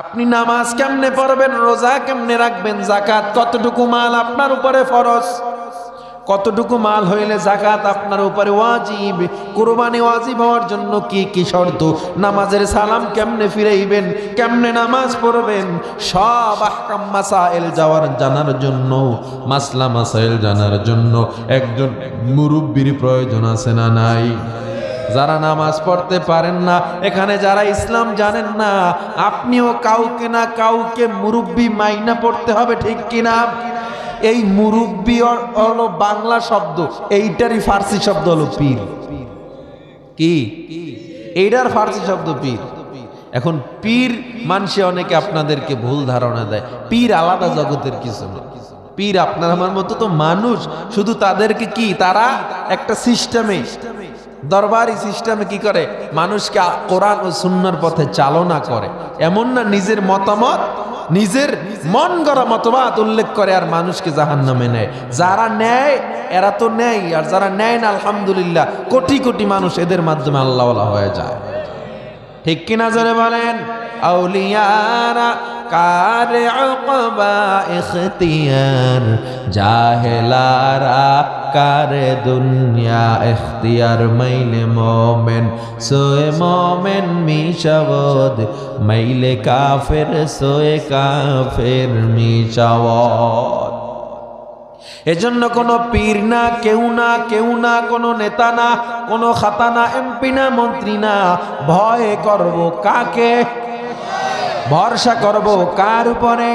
আপনি নামাজ কেমনে পড়বেন, রোজা কেমনে রাখবেন জাকাত কতটুকু মাল আপনার উপরে ফরজ? কতটুকু মাল হইলে জাকাত আপনার উপরে ওয়াজিব? কোরবানি ওয়াজিব হওয়ার জন্য কি কি শর্ত? নামাজের সালাম কেমনে ফিরাইবেন, কেমনে নামাজ পড়বেন? সব আহকাম মাসাইল যাওয়ার জানার জন্য, মাসলা মাসাইল জানার জন্য একজন মুরব্বীর প্রয়োজন আছে না নাই? যারা নামাজ পড়তে পারেন না, এখানে যারা ইসলাম জানেন না, আপনিও কাউকে না কাউকে মুরব্বী মাইনা পড়তে হবে, ঠিক কিনা? এই মুরব্বী হলো বাংলা শব্দ, এইটারই ফার্সি শব্দ হলো পীর। কি? এইটার ফার্সি শব্দ পীর। এখন পীর মানুষে অনেকে আপনাদেরকে ভুল ধারণা দেয়। পীর আলাদা জগতের কিছু না। পীর আপনার আমার মতো তো মানুষ, শুধু তাদেরকে কি? তারা একটা সিস্টেমে দরবারি সিস্টেমে কি করে? মানুষকে কোরআন ও সুন্নার পথে চালনা করে। এমন না নিজের মতামত, নিজের মন গড়া মতবাদ উল্লেখ করে আর মানুষকে জাহান নামে নেয়। যারা নেয়, এরা তো নেয় আর যারা নেয় না, আলহামদুলিল্লাহ, কোটি কোটি মানুষ এদের মাধ্যমে আল্লাহ হয়ে যায়। ঠিক কিনা জোরে বলেন? আউলিয়ারা কার উকবা ইখতিয়ার, জাহেলারা কার দুনিয়া ইখতিয়ার, মাইলে মোমেন, সোয়ে মোমেন মিশাবদ মাইলে কাফের, সোয়ে কাফের মিশাবদ এজন্য কোনো পীর না, কেউ না কেউ না, কোনো নেতা না, কোনো খাতা না, এমপি না, মন্ত্রী না, ভয় করব কাকে? ভরসা করব কার উপরে?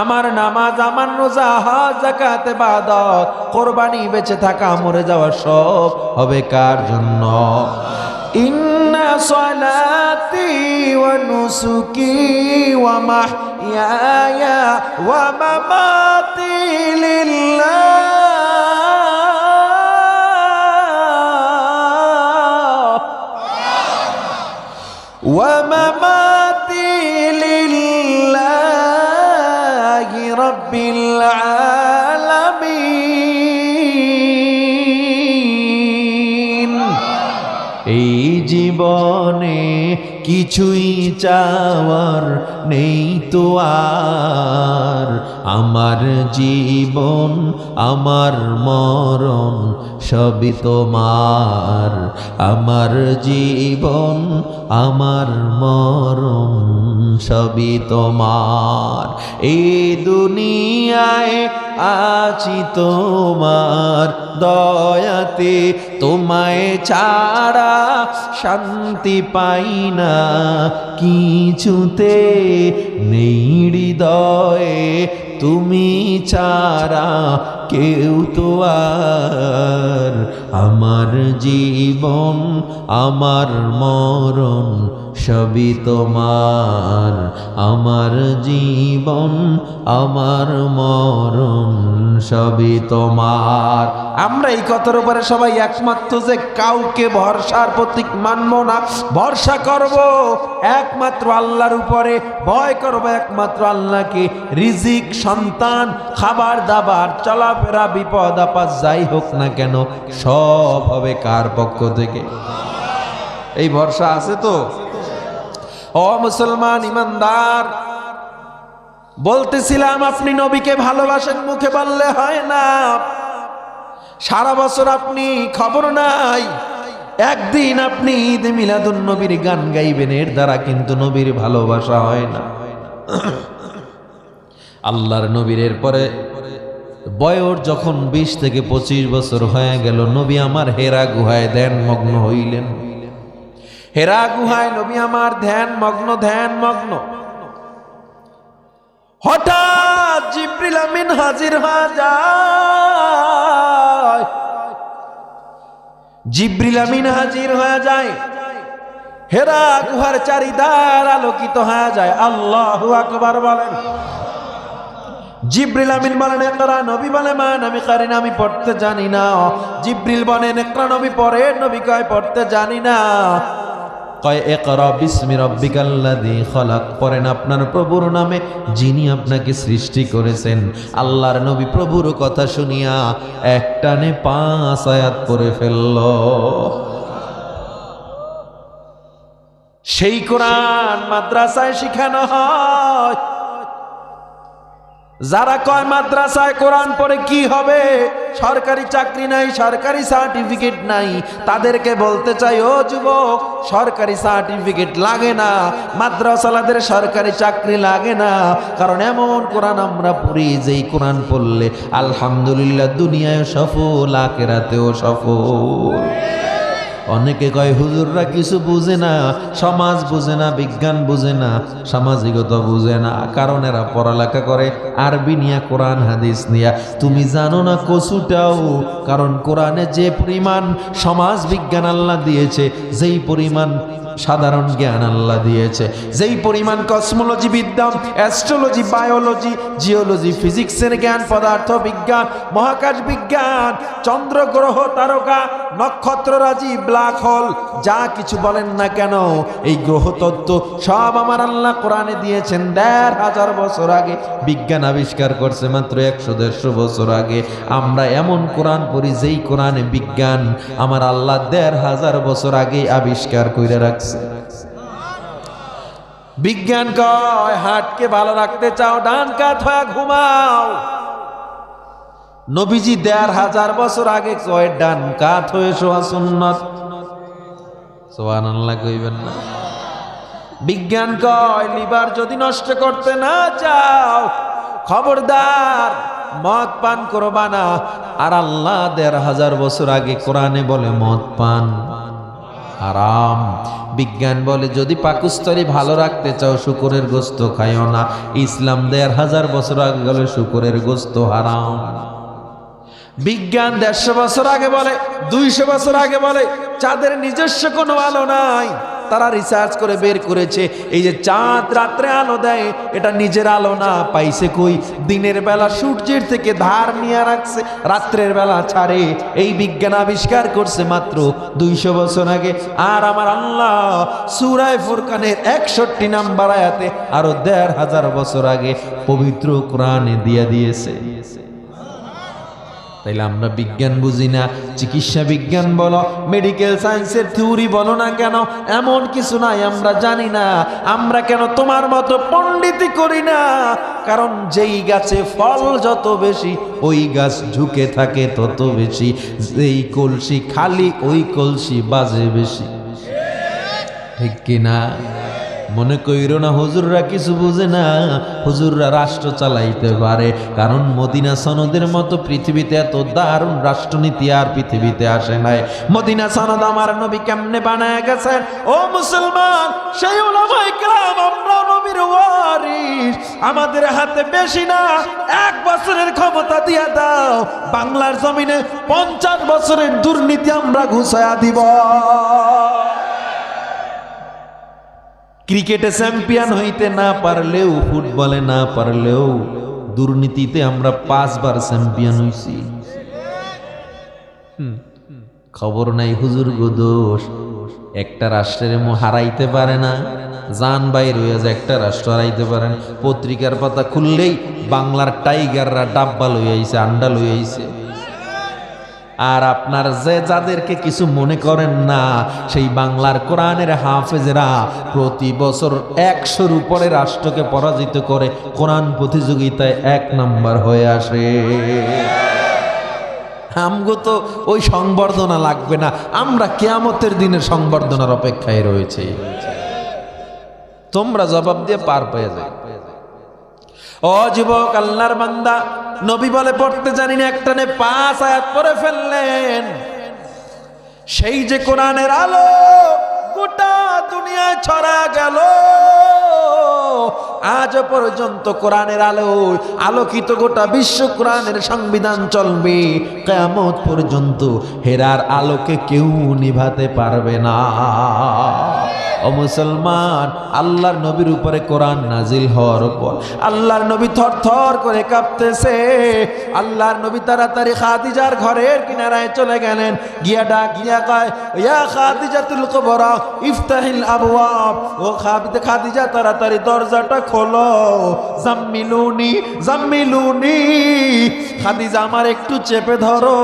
আমার নামাজ, আমার রোজা, হজ জাকাত ইবাদত, কোরবানি বেঁচে থাকা, মরে যাওয়া সব হবে কার জন্য? ইন্না সলাতি ওয়া নুসুকি ওয়া মাহইয়ায়া ওয়া মামাতি লিল্লাহ। ওয়া মামাতি জীবনে কিছুই চাওয়ার নেই তো আর। আমার জীবন, আমার মরণ, সবই তোমার। আমার জীবন, আমার মরণ, সবই তোমার। এই দুনিয়ায় আছি তোমার দয়াতে, তোমায় ছাড়া শান্তি পাই না। কিছুতে নেই হৃদয়ে তুমি ছাড়া কেউ তো আর আমার জীবন, আমার মরণ, সবই তোমার। আমার জীবন, আমার মরণ, সবই তোমার। আমরা এই কথার উপরে সবাই একমাত্র যে কাউকে ভরসার প্রতীক মানব না। ভরসা করব একমাত্র আল্লাহর উপরে, ভয় করব একমাত্র আল্লাহকে। রিজিক, সন্তান খাবার দাবার চলাফেরা বিপদ আপদ যাই হোক না কেন, সব হবে কার পক্ষ থেকে? এই ভরসা আছে তো? ও মুসলমান ইমানদার, বলতেছিলাম আপনি নবীকে ভালোবাসেন, মুখে বললে হয় না। সারা বছর আপনি খবর নাই। একদিন আপনি ঈদ মিলাদুন নবীর গান গাইবেন, এর দ্বারা কিন্তু নবীর ভালোবাসা হয় না। আল্লাহর নবীর পরে বয়স যখন বিশ থেকে পঁচিশ বছর হয়ে গেল, নবী আমার হেরা গুহায় ধ্যান মগ্ন হইলেন। হেরা গুহায় নবী আমার ধ্যান মগ্ন ধ্যান মগ্ন। হঠাৎ জিব্রিল আমিন হাজির হয়ে যায়। জিব্রিল আমিন হাজির হয়ে যায়। হেরা গুহার চারিদার আলোকিত হয়ে যায়। আল্লাহ আকবার বলেন। জিব্রিল আমিন বলেন, একরা নবী বলে মান আমি কারিন আমি পড়তে জানি না। জিব্রিল বলেন, একরা নবী পড়ে নবী কয় পড়তে জানি না। কয়, একরা বিসমি পড়েন, আপনার প্রভুর নামে যিনি আপনাকে সৃষ্টি করেছেন, আল্লাহর নবী প্রভুর কথা শুনিয়া একটানে পাঁচ আয়াত পড়ে ফেলল। সেই কোরআন মাদ্রাসায় শিখানো হয়। যারা কয় মাদ্রাসায় কোরআন পরে কি হবে? সরকারি চাকরি নাই, সরকারি সার্টিফিকেট নাই। তাদেরকে বলতে চাই, ও যুবক, সরকারি সার্টিফিকেট লাগে না, মাদ্রাসালাদের সরকারি চাকরি লাগে না। কারণ এমন কোরআন আমরা পড়ি, যেই কোরআন পড়লে আলহামদুলিল্লাহ দুনিয়ায় সফল আকেরাতেও সফল। অনেকে কয়, হুজুররা কিছু বুঝে না, সমাজ বুঝে না, বিজ্ঞান বুঝে না, সামাজিকতা বুঝে না কারণ এরা পড়ালেখা করে, আরবি নিয়া কোরআন, হাদিস নিয়া। তুমি জানো না কচুটাও? কারণ কোরআনে যে পরিমাণ সমাজ বিজ্ঞান আল্লাহ দিয়েছে, যেই পরিমাণ সাধারণ জ্ঞান আল্লাহ দিয়েছে। যেই পরিমাণ কসমোলজি বিদ্যা অ্যাস্ট্রোলজি বায়োলজি জিওলজি ফিজিক্সের জ্ঞান, পদার্থ বিজ্ঞান, মহাকাশ বিজ্ঞান, চন্দ্র গ্রহ, তারকা নক্ষত্ররাজি ব্ল্যাক হোল যা কিছু বলেন না কেন, এই গ্রহ তত্ত্ব সব আমার আল্লাহ কোরআনে দিয়েছেন দেড় হাজার বছর আগে। বিজ্ঞান আবিষ্কার করছে মাত্র একশো দেড়শো বছর আগে। আমরা এমন কোরআন পড়ি, যেই কোরআনে বিজ্ঞান আমার আল্লাহ দেড় হাজার বছর আগে আবিষ্কার করে রাখছে। বিজ্ঞান কয়, হাটকে ভালো রাখতে চাও, ডান কাত হয়ে ঘুমাও। নবীজি দেড় হাজার বছর আগে কয়, ডান কাত হয়ে শোয়া সুন্নত। বিজ্ঞান কয়, লিভার যদি নষ্ট করতে না চাও, খবরদার, মদ পান করবা না। আর আল্লাহ দেড় হাজার বছর আগে কোরআনে বলে, মদ পান। হারাম। বিজ্ঞান বলে, যদি পাকুস্তরি ভালো রাখতে চাও, শুকুরের গোস্ত খাইও না। ইসলাম দেড় হাজার বছর আগে গেলে শুকুরের গোস্ত হারাম। বিজ্ঞান দেড়শো বছর আগে বলে, দুইশো বছর আগে বলে চাঁদের নিজস্ব কোনো আলো নাই তারা রিসার্চ করে বের করেছে। এই যে চাঁদ রাত্রে আলো দেয়, এটা নিজের আলো না, পাইছে কই? দিনের বেলা সূর্যের থেকে ধার নিয়ে রাখছে, রাত্রের বেলা ছাড়ে। এই বিজ্ঞান আবিষ্কার করছে মাত্র দুইশো বছর আগে। আর আমার আল্লাহ সুরায় ফুরকানের একষট্টি নাম্বার আয়াতে আরও দেড় হাজার বছর আগে পবিত্র কোরআনে দিয়ে দিয়েছে। তাইলে আমরা বিজ্ঞান বুঝি না, চিকিৎসা বিজ্ঞান বলো মেডিকেল সায়েন্সের থিওরি বলো না কেন, এমন কিছু নাই, আমরা জানি না, আমরা কেন তোমার মতো পণ্ডিতি করি না, কারণ যেই গাছে ফল যত বেশি, ওই গাছ ঝুঁকে থাকে তত বেশি, যেই কলসি খালি, ওই কলসি বাজে বেশি। ঠিক কিনা? মনে কইর না, হুজুররা কিছু বুঝে না। হুজুররা রাষ্ট্র চালাইতে পারে, কারণ মদিনা সনদের মতো পৃথিবীতে এত দারুণ রাষ্ট্রনীতি আর পৃথিবীতে আসে নাই। মদিনা সনদ আমার নবী কেমনে বানায় গেছেন ও মুসলমান, সেই ওলামাই কেরাম, আমরা নবীর ওয়ারিস আমাদের হাতে বেশি না, এক বছরের ক্ষমতা দিয়া দাও। বাংলার জমিনে পঞ্চাশ বছরের দুর্নীতি আমরা ঘুষায়া দিব। ক্রিকেটে চ্যাম্পিয়ন হইতে না পারলেও, ফুটবলে না পারলেও দুর্নীতিতে আমরা পাঁচবার চ্যাম্পিয়ন হইছি। খবর নাই হুজুর গো দোষ। একটা রাষ্ট্রের মো হারাইতে পারে না জান বাইর হয়ে যায় একটা রাষ্ট্র হারাইতে পারে না। পত্রিকার পাতা খুললেই বাংলার টাইগাররা ডাব্বা লই আইছে আন্ডা লই আইছে আর আপনার যে যাদেরকে কিছু মনে করেন না, সেই বাংলার কোরআনের হাফেজরা প্রতি বছর একশোর উপরে রাষ্ট্রকে পরাজিত করে কোরআন প্রতিযোগিতায় এক নাম্বার হয়ে আসে। আমগো তো ওই সংবর্ধনা লাগবে না, আমরা কেয়ামতের দিনের সংবর্ধনার অপেক্ষায় রয়েছে। তোমরা জবাব দিয়ে পার পেয়ে যায় ও যুবক, আল্লাহর বান্দা, নবী বলে, পড়তে জানি না একটানে পাঁচ আয়াত পরে ফেললেন। সেই যে কোরআনের আলো গোটা দুনিয়ায় ছড়া গেল আজ পর্যন্ত কোরআনের আলো, আলোকিত গোটা বিশ্ব কোরআনের সংবিধান চলবে। কেমত পর্যন্ত হেরার আলোকে কেউ নিভাতে পারবে না। ও মুসলমান, আল্লাহর নবীর উপরে কোরআন নাজিল হওয়ার উপর। আল্লাহর নবী থর থর করে কাঁপতেছে। আল্লাহর নবী তাড়াতাড়ি খাদিজার ঘরের কিনারায় চলে গেলেন। গিয়া ডাক, গিয়া কয়, ইয়া খাদিজাতুল কুবরা, ইফতাহিল আবওয়াব। ও খাদিজা খাদিজা, তাড়াতাড়ি দরজাটা খোলো। জাম্মিলুনি জাম্মিলুনি। খাদিজা, আমার একটু চেপে ধরো।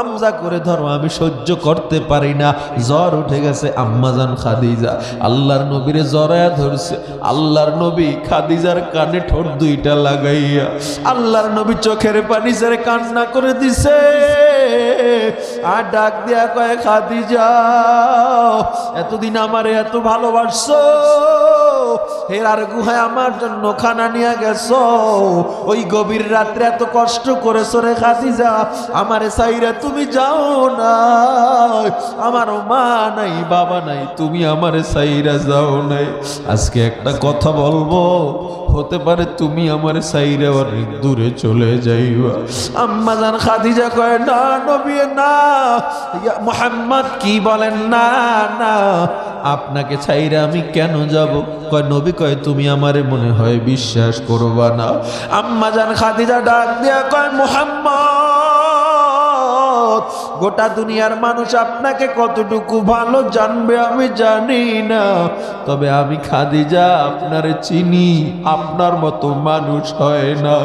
আমজা করে ধরো, আমি সহ্য করতে পারি না। জ্বর উঠে গেছে আম্মাজান খাদিজা। আল্লাহর নবীরে জরায়া ধরছে। আল্লাহর নবী খাদিজার কানে ঠোঁট দুইটা লাগাইয়া আল্লাহর নবী চোখের পানি সারে কান্না করে দিছে। আর ডাক দিয়া কয়, খাদিজা, এতদিন আমারে এত ভালোবাসছো। হেরার গুহায় আমার জন্য খানা নিয়ে গেছ। ওই গভীর রাত্রে এত কষ্ট করেছ রে খাদিজা। আমারে সাইরা তুমি যাও না আমার মা নাই, বাবা নাই, তুমি আমারে সাইরা যাও নাই। আজকে একটা কথা বলব, হতে পারে তুমি আমার সাইরা অনেক দূরে চলে যাইবা। আম্মা জান খাদিজা কয়, না নবী, না। মুহাম্মদ কি বলেন, না না। আপনাকে ছাইরা আমি কেন যাব? কয়, নবী কয়, তুমি আমারে মনে হয় বিশ্বাস করবা না। আম্মা জান খাদিজা ডাক দিয়া কয়, মুহাম্মদ, গোটা দুনিয়ার মানুষ আপনাকে কতটুকু ভালো জানবে আমি জানি না। তবে আমি খাদিজা আপনারে চিনি, আপনার মতো মানুষ হয় না।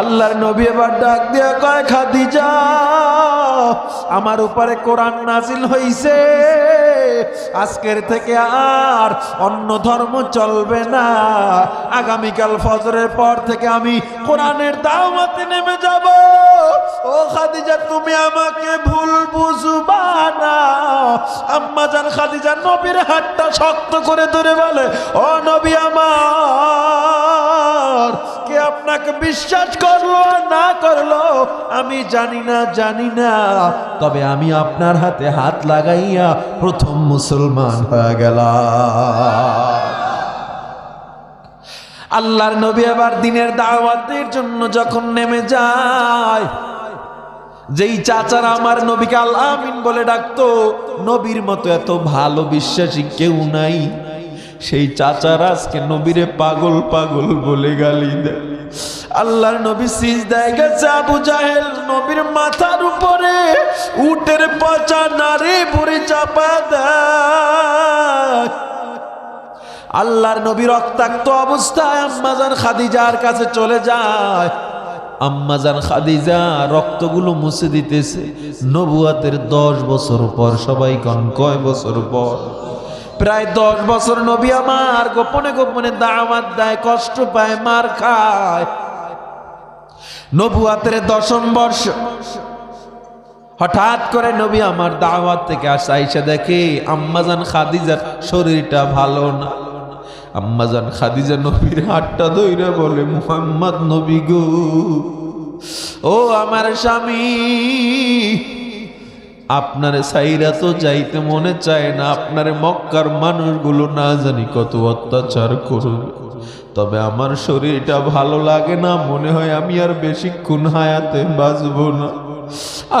আল্লাহর নবী এবার ডাক দিয়া কয়, খাদিজা, আমার উপরে কোরআন নাজিল হইছে। আজকের থেকে আর অন্য ধর্ম চলবে না। আগামীকাল ফজরের পর থেকে আমি কোরআনের দাওয়াতে নেমে যাব। ও খাদিজা, তুমি আমাকে ভুল বুঝবা না। আম্মা জান, খাদিজা, নবীর হাতটা শক্ত করে ধরে বলে, ও নবী আমার, কে আপনাকে বিশ্বাস করল না করল, আমি জানি না জানি না। তবে আমি আপনার হাতে হাত লাগাইয়া প্রথম মুসলমান হয়ে গেলাম। আল্লাহর নবী আবার দিনের দাওয়াতের জন্য যখন নেমে যায় যেই চাচারা আমার নবীকে আল আমিন বলে ডাকতো, নবীর মতো এত ভালো বিশ্বাসী কেউ নাই। সেই চাচারা আজকে নবীরে পাগল পাগল বলে গালি দেয়। আল্লাহর নবী সিজ দেয় গেছে আবু জাহেল, নবীর মাথার উপরে উটের পচা নারী বুড়ি চাপা দেয়। আল্লাহর নবী রক্তাক্ত অবস্থায় আম্মাজান খাদিজার কাছে চলে যায়। আম্মাজান খাদিজা রক্তগুলো মুছে দিতেছে। নবুয়াতের দশ বছর পর, সবাই কন, কয় বছর পর? প্রায় দশ বছর নবী আমার গোপনে গোপনে দাওয়াত দেয়, কষ্ট পায়, মার খায়। নবুয়াতের দশম বর্ষ। হঠাৎ করে নবী আমার দাওয়াত থেকে আসা দেখে আম্মাজান খাদিজার শরীরটা ভালো না। আম্মাজান খাদিজা নবীর হাতটা ধইরা বলে, মুহাম্মদ নবী গো, ও আমার স্বামী, আপনারে সাইরা তো যাইতে মনে চায় না, আপনারে মক্কার মানুষগুলো না জানি কত অত্যাচার করবে তবে আমার শরীরটা ভালো লাগে না, মনে হয় আমি আর বেশিক্ষণ হায়াতে বাঁচবো না।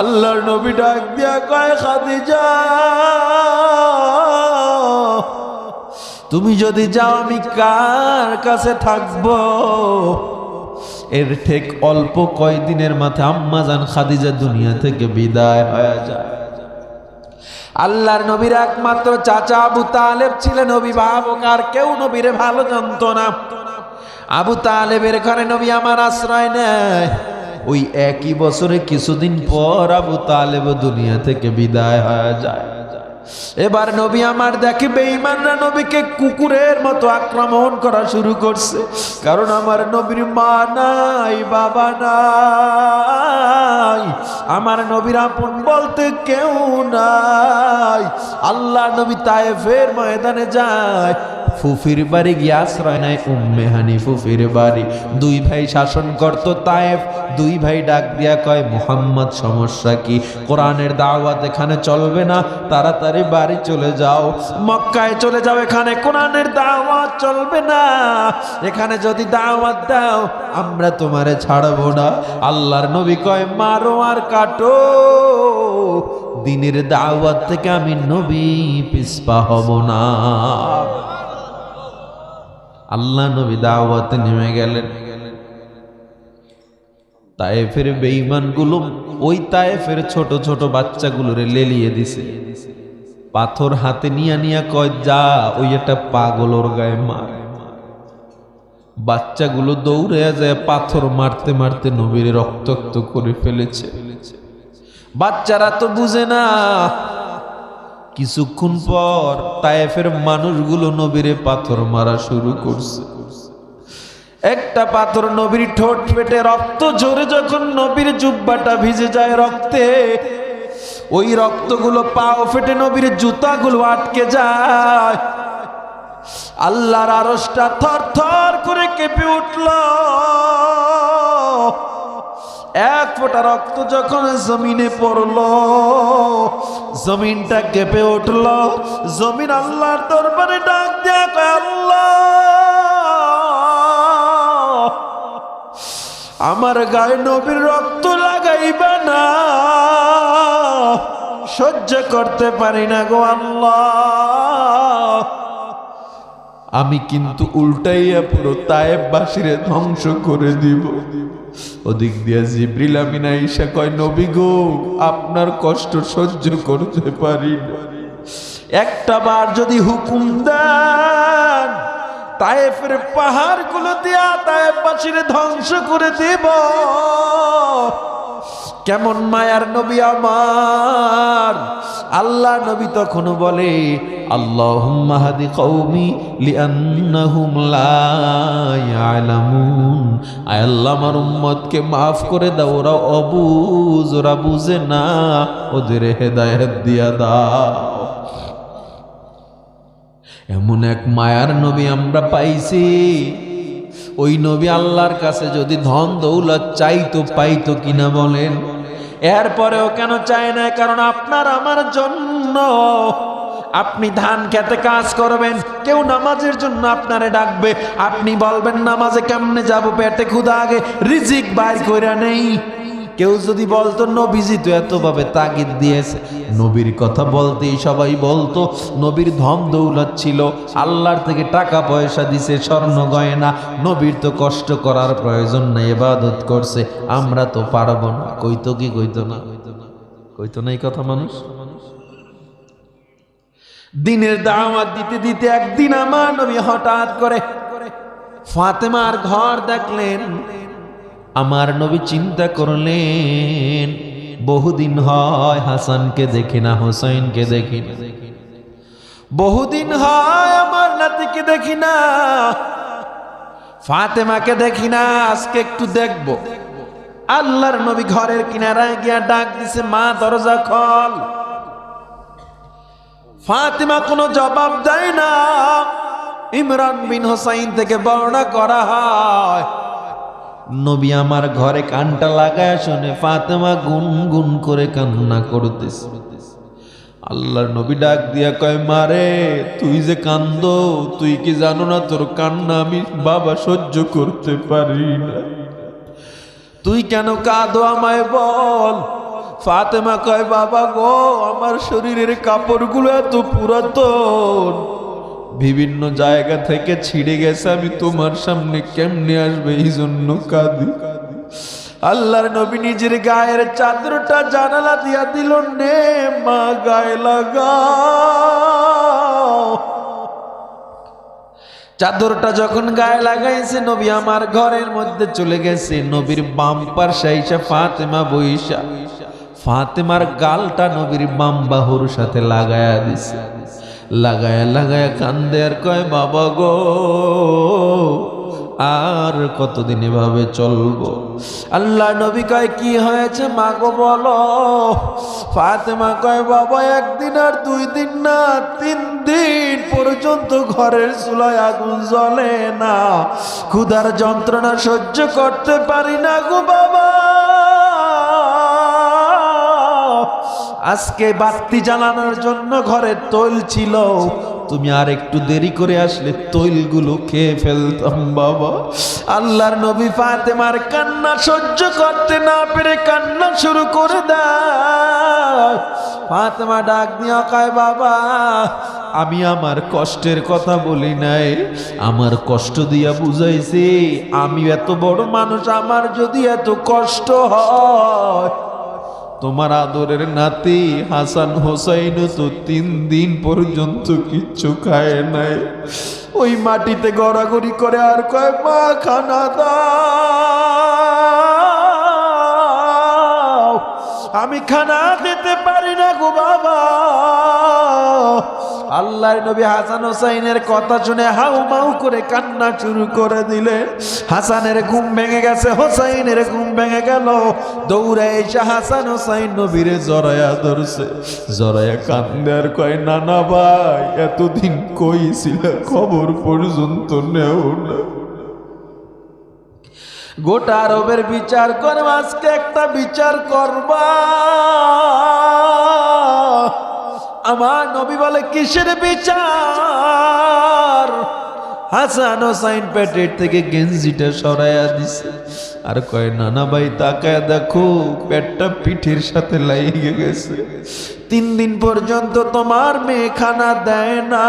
আল্লাহর নবী ডাক দিয়া কয়, খাদিজা তুমি যদি যাও, আমি কার কাছে থাকব? এর ঠিক অল্প কয়দিনের মাথায় আম্মাজান খাদিজা দুনিয়া থেকে বিদায় হয়ে যায়। আল্লাহর নবীর একমাত্র চাচা আবু তালেব ছিলেন অভিভাবক, আর কেউ নবীরে ভালো জানত না। আবু তালেবের ঘরে নবী আমার আশ্রয় নেয়। ওই একই বছরে কিছুদিন পর আবু তালেব দুনিয়া থেকে বিদায় হয়ে যায়। এবার নবী আমার দেখে বেঈমানরা নবীকে কুকুরের মতো আক্রমণ করা শুরু করছে। কারণ আমার নবীর মা নাই, বাবা নাই। আমার নবীর আপন বলতে কেউ নাই। আল্লাহ নবী তায়েফের ময়দানে যায় ফুফির বাড়ি গিয়ে আশ্রয় নেয় উম্মে হানি ফুফির বাড়ি। দুই ভাই শাসন করতো তায়েফ, দুই ভাই ডাক দিয়া কয়, মোহাম্মদ, সমস্যা কি? কোরআনের দাওয়াত এখানে চলবে না? তাড়াতাড়ি বাড়ি চলে যাও। মক্কায় চলে যাও এখানে, কোরআনের দাওয়াত চলবে না। এখানে যদি দাওয়াত দাও, আমরা তোমারে ছাড়বো না। আল্লাহর নবী কয়, মারো আর কাটো। দিনের দাওয়াত থেকে আমি নবী, পিসপা হব না। আল্লাহ নবী দাওয়াতে নেমে গেলেন। তায়েফের বেঈমানগুলো ওই তায়েফের ছোট ছোট বাচ্চাগুলোরে লেলিয়ে দিছে। পাথর হাতে নিয়া নিয়া কয়, যা, ওই একটা পাগল ওর গায়ে মার। বাচ্চাগুলো দৌড়ে যায়, পাথর মারতে মারতে নবীর রক্তাক্ত করে ফেলেছে। বাচ্চারা তো বুঝে না কিছুক্ষণ পর তায়েফের মানুষগুলো নবীরে পাথর মারা শুরু করছে। একটা পাথর নবীর ঠোঁট পেটে রক্ত ঝরে যখন নবীর জুব্বাটা ভিজে যায় রক্তে। ওই রক্তগুলো পাও ফেটে নবীর জুতাগুলো আটকে যায়। আল্লাহর আরসটা থর থর করে কেঁপে উঠল। এক ফোঁটা রক্ত যখন জমিনে পড়ল জমিনটা কেঁপে উঠল। জমিন আল্লাহর দরবারে ডাক দেখ আল্লাহ, আমার গায়ে নবীর রক্ত লাগাইবে না। সহ্য করতে পারি না গো আল্লাহ। আমি কিন্তু উল্টাইয়া পুরো তায়েব বাসিরে ধ্বংস করে দিব। ওদিক দিয়া জিব্রিল আমিনা ঈশা কয়, নবী গো, আপনার কষ্ট সহ্য করতে পারি একটা বার যদি হুকুম দেন, তায়েফের পাহাড়গুলো দিয়া তায়েব বাসিরে ধ্বংস করে দেব। কেমন মায়ার নবী আমার। আল্লাহ নবী তখন বলে, আল্লাহুম্মা হাদি কওমি লিআন্নাহুম লা ইয়ালামুন। আল্লাহ, আমার উম্মতকে মাফ করে দাও ওরা অবুজ, ওরা বুঝে না, ওদের হেদায়েত দিয়া দাও। এমন এক মায়ার নবী আমরা পাইছি। ওই নবী আল্লাহর কাছে যদি ধন দৌলত চাইতো, পাইতো কিনা বলেন? এরপরেও কেন চায় না? কারণ আপনার আমার জন্য। আপনি ধান খেতে কাজ করবেন, কেউ নামাজের জন্য আপনারে ডাকবে। আপনি বলবেন, নামাজে কেমনে যাব? পেটে ক্ষুদা আগে। রিজিক বাইর করে নেই। কেউ যদি বলতো, নবীজি তো এতভাবে তাগিদ দিয়েছে। নবীর কথা বলতেই সবাই বলতো, নবীর ধন দৌলত ছিল, আল্লাহর থেকে টাকা পয়সা দিছে, স্বর্ণ গয়না। নবীর তো কষ্ট করার প্রয়োজন নেই এবাদত করছে। আমরা তো পারব না। কইতো কি, কইতো না। কইতো না এই কথা মানুষ? দিনের দাওয়াত দিতে দিতে একদিন আমার নবী হঠাৎ করে ফাতেমার ঘর দেখলেন। আমার নবী চিন্তা করলেন, বহুদিন হয় হাসানকে দেখি না, হোসাইনকে দেখি না। বহুদিন হয় আমার নাতিকে দেখি না, ফাতেমাকে দেখি না, আজকে একটু দেখব। আল্লাহর নবী ঘরের কিনারায় গিয়া ডাক দিছে, মা, দরজা খল। ফাতেমা কোনো জবাব দেয় না। ইমরান বিন হোসাইন থেকে বর্ণনা করা হয় নবী আমার ঘরে কানটা লাগায় শুনে ফাতেমা গুন গুন করে কান্না করতেছে। আল্লাহর নবী ডাক দিয়া কয় মারে তুই যে কান্দ, তুই কি জানো না তোর কান্না আমি বাবা সহ্য করতে পারি না। তুই কেন কাঁদো আমায় বল? ফাতেমা কয়, বাবা গো, আমার শরীরের কাপড়গুলো এত পুরাতন। বিভিন্ন জায়গা থেকে ছিঁড়ে গেছে, আমি তোমার সামনে কেমনে আসবে? এই জন্য কাঁদি। আল্লাহর নবী নিজের গায়ের চাদরটা জানালা দিয়া দিল, নে মা, গায়ে লাগাও। চাদরটা যখন গায়ে লাগাইছে, নবী আমার ঘরের মধ্যে চলে গেছে। নবীর বাম পাশে ফাতেমা বইসা। ফাতেমার গালটা নবীর বাম বাহুর সাথে লাগায়া দিছে। লাগায়া লাগায়া কান্দে আর কয়, বাবা গো, আর কতদিন এভাবে চলবো? আল্লাহ নবী কয়, কি হয়েছে মা গো বলো? ফাতেমা কয়, বাবা, একদিন আর দুই দিন না, তিন দিন পর্যন্ত ঘরের চুলায় আগুন জ্বলে না। ক্ষুধার যন্ত্রণা সহ্য করতে পারি না গো বাবা। আজকে বাতি জ্বালানোর জন্য ঘরে তৈল ছিল। তুমি আর একটু দেরি করে আসলে তৈলগুলো খেয়ে ফেলতাম, বাবা। আল্লাহর নবী ফাতেমার কান্না সহ্য করতে না পেরে কান্না শুরু করে দেয়। ফাতেমা ডাক দিয়া কয়, বাবা, আমি আমার কষ্টের কথা বলি নাই। আমার কষ্ট দিয়া বুঝাইছি আমি এত বড় মানুষ, আমার যদি এত কষ্ট হয় তোমার আদরের নাতি হাসান হোসাইন তো তিন দিন পর্যন্ত কিচ্ছু খায় নাই। ওই মাটিতে গড়াগড়ি করে আর কয় মা খানা দাও। আমি খানা দিতে পারি না গো বাবা। আল্লাহর নবী হাসান হোসাইনের কথা শুনে হাউ মাউ করে কান্না শুরু করে দিলে। হাসানের ঘুম ভেঙে গেছে, হোসাইনের ঘুম ভেঙে গেল। দৌড়ে এসে হাসান হোসাইন নবীরে জরায়া ধরছে। জরায়া কান্দে আর কয়, নানা ভাই, এতদিন কই ছিল? খবর পর্যন্ত নেও না। গোটা আরবের বিচার করে আজকে একটা বিচার করবা। আমার নবী বলে, কিসের বিচার? হাসান হোসাইন পেটের থেকে গেঞ্জিটা সরাইয়া দিছে। আর কয়, নানা ভাই, তাকায় দেখো, পেটটা পিঠের সাথে লাগিয়ে গেছে। তিন দিন পর্যন্ত তোমার মেয়ে খানা দেয় না।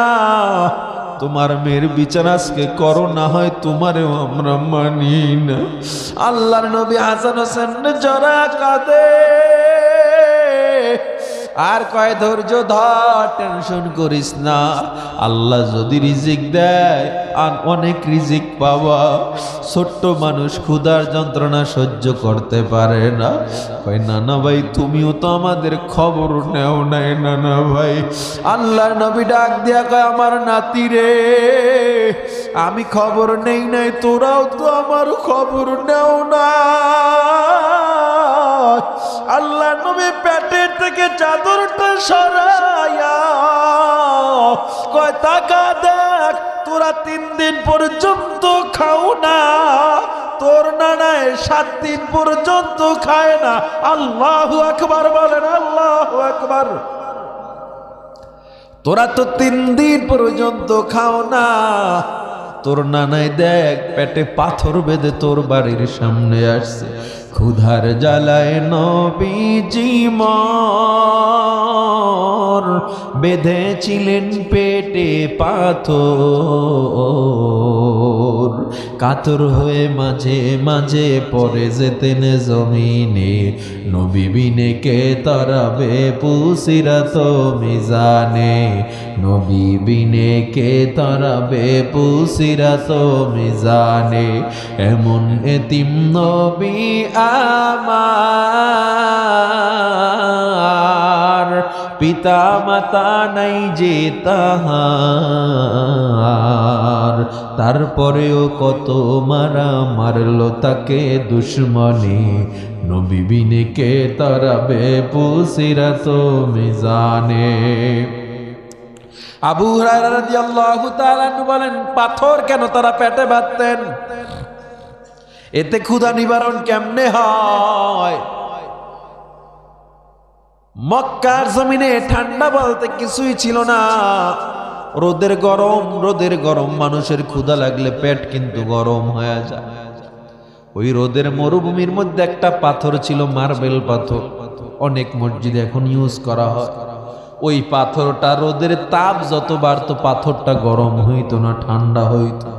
তোমার মেয়ের বিচার আজকে করো, না হয় তোমারেও আমরা মানি না। আল্লাহর নবী হাসান হোসেন জরা কাঁদে। আর কয় ধৈর্য ধর টেনশন করিস না। আল্লাহ যদি রিজিক দেয়, আর অনেক রিজিক পাওয়া, ছোট্ট মানুষ ক্ষুধার যন্ত্রণা সহ্য করতে পারে না। কয়, নানা ভাই, তুমিও তো আমাদের খবর নেও নাই, নানা ভাই। আল্লাহর নবী ডাক দিয়া কয়, আমার নাতি রে, আমি খবর নেই নাই, তোরাও তো আমার খবর নেও না। আল্লাহ নবী চাদরটা সরাইয়া কয় টাকা দেখ, তোরা তিন দিন পর্যন্ত খাও না। তোর নানায় সাত দিন পর্যন্ত খায় না। আল্লাহ আকবার বলেন, আল্লাহ আকবার। তোরা তো তিন দিন পর্যন্ত খাও না। তোর নানাই দেখ, পেটে পাথর বেঁধে তোর বাড়ির সামনে আসছে। ক্ষুধার জ্বালায় নবীজি মর। বেঁধেছিলেন পেটে পাথর। কাতর হয়ে মাঝে মাঝে পরে যেতেন জমিনে। নবী বিনে কে তরাবে তো মিজানে। নবী বিনে কে তরাবে তো মিজানে। এমন এতিম নবী আমার পিতা মাতা নাই যে তাহার। তারপরেও কত মারা মারলো তাকে দুশ্মনে। নবী বিনে কে তারাবে পুসিরা তো মিজানে। আবু হুরায়রা রাদিয়াল্লাহু তাআলা বলেন, পাথর কেন তারা পেটে বাঁধতেন? এতে ক্ষুধা নিবারণ কেমনে হয়? মক্কার জমিনে ঠান্ডা বলতে কিছুই ছিল না। রোদের গরম রোদের গরম, মানুষের ক্ষুধা লাগলে পেট কিন্তু গরম হয়ে যায়। ওই রোদের মরুভূমির মধ্যে একটা পাথর ছিল, মার্বেল পাথর। অনেক মসজিদে এখন ইউজ করা হয়। ওই পাথরটা রোদের তাপ যত বাড়তো, পাথরটা গরম হইতো না, ঠান্ডা হইতো।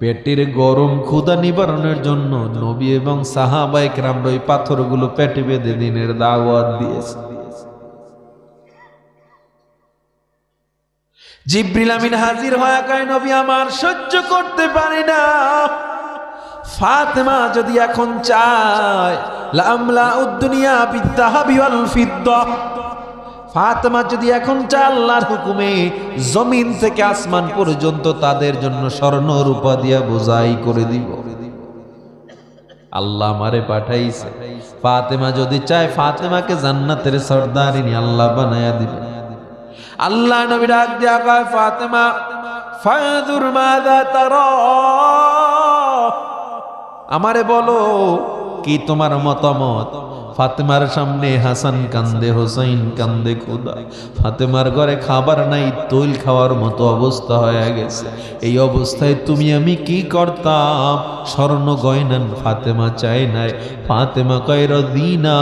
পেটের গরম ক্ষুদা নিবারণের জন্য নবী এবং সাহাবাইক রামরা ওই পাথরগুলো পেটে বেঁধে দিনের দাওয়াত দিয়েছে। জিব্রিল আমিন হাজির হয়ে কয়, নবী আমার, সহ্য করতে পারি না। ফাতেমা যদি এখন চায় লামলা উদ্দুনিয়া বিদ্যাহাবি ফিদ্দা। ফাতেমা যদি এখন চায় আল্লাহর হুকুমে জমিন থেকে আসমান পর্যন্ত তাদের জন্য স্বর্ণ রূপা দিয়া বোঝাই করে দিব। আল্লাহ আমারে পাঠাইছে। ফাতেমা যদি চায়, ফাতেমাকে জান্নাতের সর্দারিনী আল্লাহ বানায়া দিবে। আল্লাহ নবী ডাক দিয়া কয়, ফাতেমা, ফায়াদুর মাদা তারা। আমারে বলো কি তোমার মতামত? ফাতেমার সামনে হাসান কান্দে, হোসাইন কান্দে, খুদা। ফাতেমার ঘরে খাবার নাই, তৈল খাওয়ার মতো অবস্থা হয়ে গেছে। এই অবস্থায় তুমি আমি কি করতাম? স্বর্ণ গয়নান ফাতেমা চাই নাই। ফাতেমা কয়র দিনা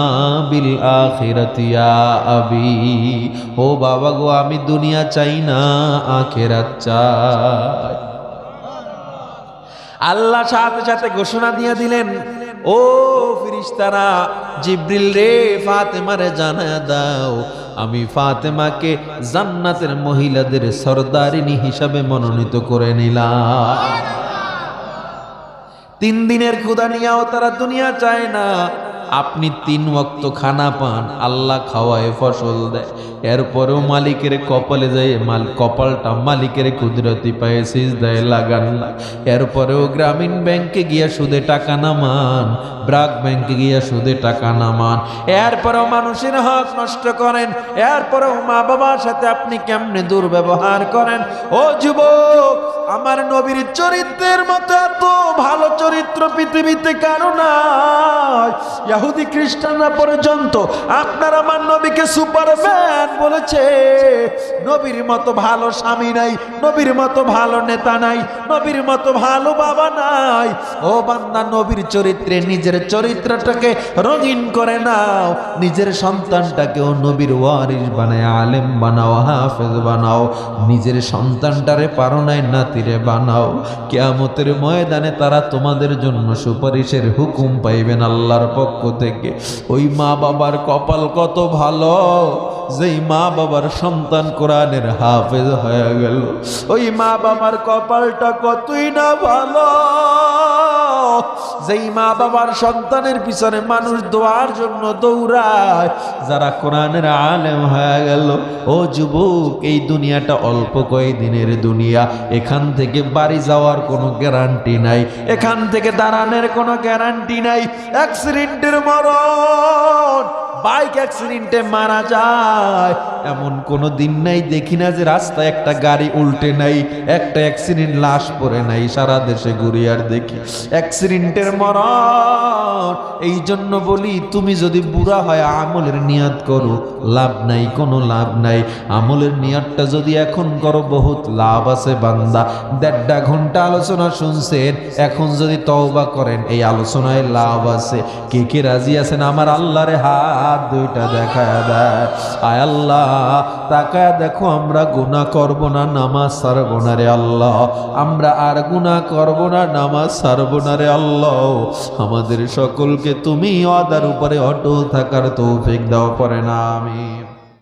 বিল আখিরাতিয়া আবি। ও বাবা গো, আমি দুনিয়া চাই না, আখেরাত চাই। আল্লাহ সাথে সাথে ঘোষণা দিয়ে দিলেন ও ফিরিস্তারা, জিব্রিল রে, ফাতেমারে জানা দাও। আমি ফাতেমাকে জান্নাতের মহিলাদের সর্দারিনী হিসাবে মনোনীত করে নিলাম। তিন দিনের ক্ষুদা নিয়েও তারা দুনিয়া চায় না। আপনি তিন ওয়াক্ত খানা পান, আল্লাহ খাওয়ায় ফসল দেয়। এরপরেও মালিকের কপালে যায়, মাল কপালটা মালিকের কুদরতি পায়ে সিজদায় লাগান। না এরপরেও গ্রামীণ ব্যাংকে গিয়া সুদে টাকা নামান, ব্রাক ব্যাংকে গিয়া সুদে টাকা নামান। এরপরেও মানুষের হক নষ্ট করেন, এরপরেও মা বাবার সাথে আপনি কেমনে দুর্ব্যবহার করেন? ও যুবক, আমার নবীর চরিত্রের মতো এত ভালো চরিত্র পৃথিবীতে কারও নাই। ইহুদি খ্রিস্টানরা পর্যন্ত আপনার আমার নবীকে সুপারম্যান বলেছে নবীর মতো ভালো স্বামী নাই নবীর মতো ভালো নেতা নাই। নবীর মতো ভালো বাবা নাই। ও বান্দা, নবীর চরিত্রে, নিজের চরিত্রটাকে রঙিন করে নাও। নিজের সন্তানটাকেও নবীর ওয়ারিস বানায়, আলেম বানাও, হাফেজ বানাও। নিজের সন্তানটারে পারো নাই নাতিরে বানাও। কেয়ামতের ময়দানে তারা তোমাদের জন্য সুপারিশের হুকুম পাইবেন আল্লাহর পক্ষ থেকে। ওই মা বাবার কপাল কত ভালো, যেই মা বাবার সন্তান কোরআনের হাফেজ হয়ে গেল। ওই মা বাবার কপালটা কতই না ভালো। যেই মা বাবার সন্তানের পিছনে মানুষ দোয়ার জন্য দৌড়ায়, যারা কোরআনের আলেম হয়ে গেল, ও যুবক, এই দুনিয়াটা অল্প কয়েকদিনের দুনিয়া, এখান থেকে বাড়ি যাওয়ার কোনো গ্যারান্টি নাই, এখান থেকে দাঁড়ানোর কোনো গ্যারান্টি নাই অ্যাক্সিডেন্টের মরণ। বাইক অ্যাক্সিডেন্টে মারা যায়। এমন কোনো দিন নাই, দেখি না যে রাস্তায় একটা গাড়ি উল্টে নাই, একটা অ্যাক্সিডেন্ট লাশ পড়ে নাই, সারা দেশে ঘুরি আর দেখি। অ্যাক্সিডেন্টের মরণ এই জন্য বলি, তুমি যদি বুড়া হয় আমলের নিয়াত করো, লাভ নাই, কোনো লাভ নাই। আমলের নিয়াতটা যদি এখন করো, বহুত লাভ আছে বান্দা। দেড়টা ঘণ্টা আলোচনা শুনছেন, এখন যদি তওবা করেন, এই আলোচনায় লাভ আছে। কে কে রাজি আছেন? আমার আল্লাহরে হাত দুইটা দেখা দেয় আয় আল্লাহ, তাকায় দেখো আমরা গুণা করব না, নামাজ সারব না রে আল্লাহ। আমরা আর গুণা করব না, নামাজ সারব না রে আল্লাহ। আমাদের সকলকে তুমি অদার উপরে অটল থাকার তৌফিক দেওয়া পরে না আমি